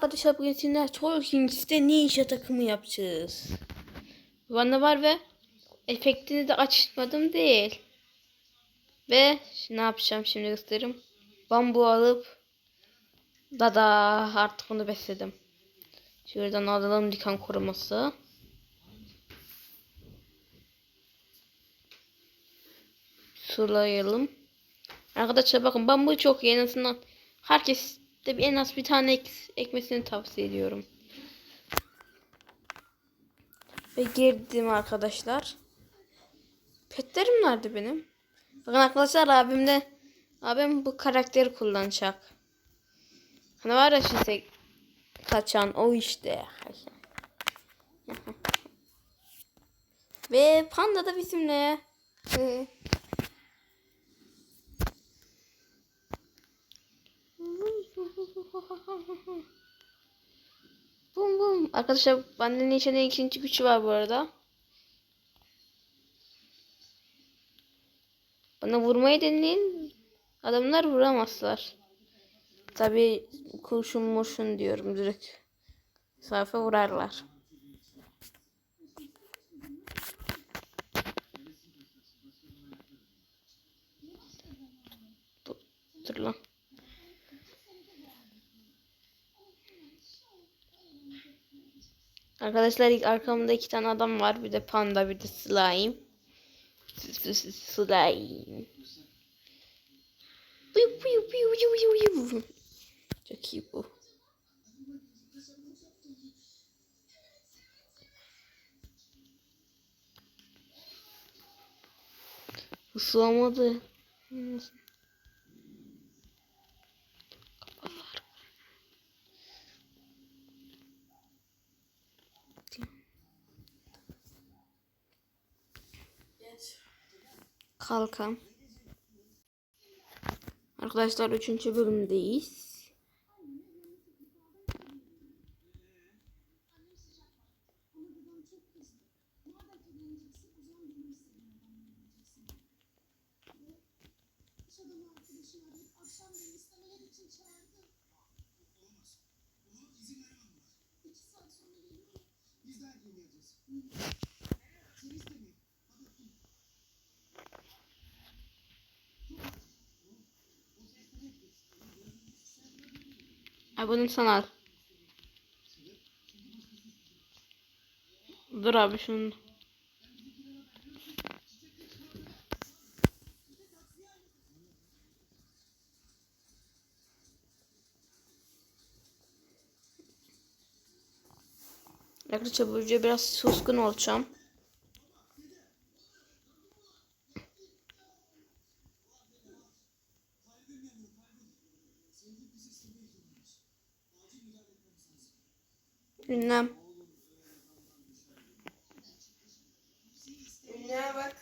arkadaşlar bugün sizinle Tolkien'de ninja takımı yapacağız. Bana var ve efektini de açmadım değil. Ve ne yapacağım şimdi göstereyim. Bambu alıp Dada artık onu besledim. Şuradan alalım diken koruması. Sulayalım. Arkadaşlar bakın bambu çok azından herkes de bir en az bir tane ek, ekmesini tavsiye ediyorum. Ve girdim arkadaşlar. Petlerim nerede benim? Bakın arkadaşlar abimle abim bu karakteri kullanacak. Hani var ya işte kaçan o işte. Ve panda da bizimle. Bum bum. Arkadaşlar benden içinde ikinci gücü var bu arada. Bana vurmayı deneyin. Adamlar vuramazlar. Tabi kurşun murşun diyorum direkt. Sayfa vurarlar. Dur, dur lan. Arkadaşlar ilk arkamda iki tane adam var. Bir de panda bir de slime. Slime. Çok iyi bu. Islamadı. Kalkan. Arkadaşlar 3. bölümdeyiz. Ay bunu sana al. Dur abi şunu. Arkadaşlar bu biraz suskun olacağım. Ünlem. Ünlüğe bak.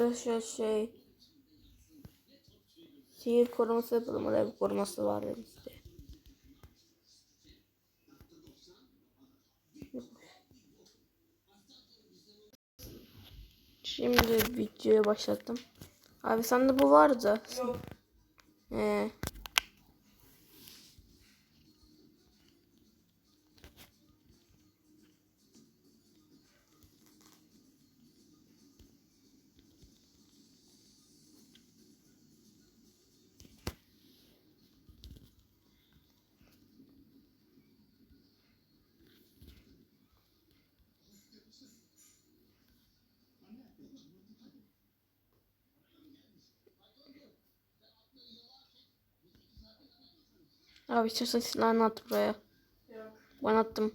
Arkadaşlar şey Sihir koruması yapalım. Orada bir koruması var elimizde. Şimdi videoya başlattım. Abi sende bu vardı. Yok. Ee, abi istersen silahını at buraya. Yok. Ben attım.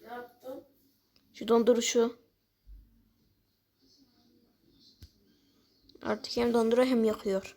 Ne yaptın? Şu donduruşu. Artık hem donduruyor hem yakıyor.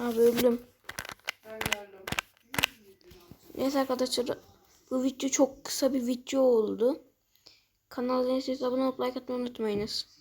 Abi öldüm. Neyse arkadaşlar bu video çok kısa bir video oldu. Kanala abone olup like atmayı unutmayınız.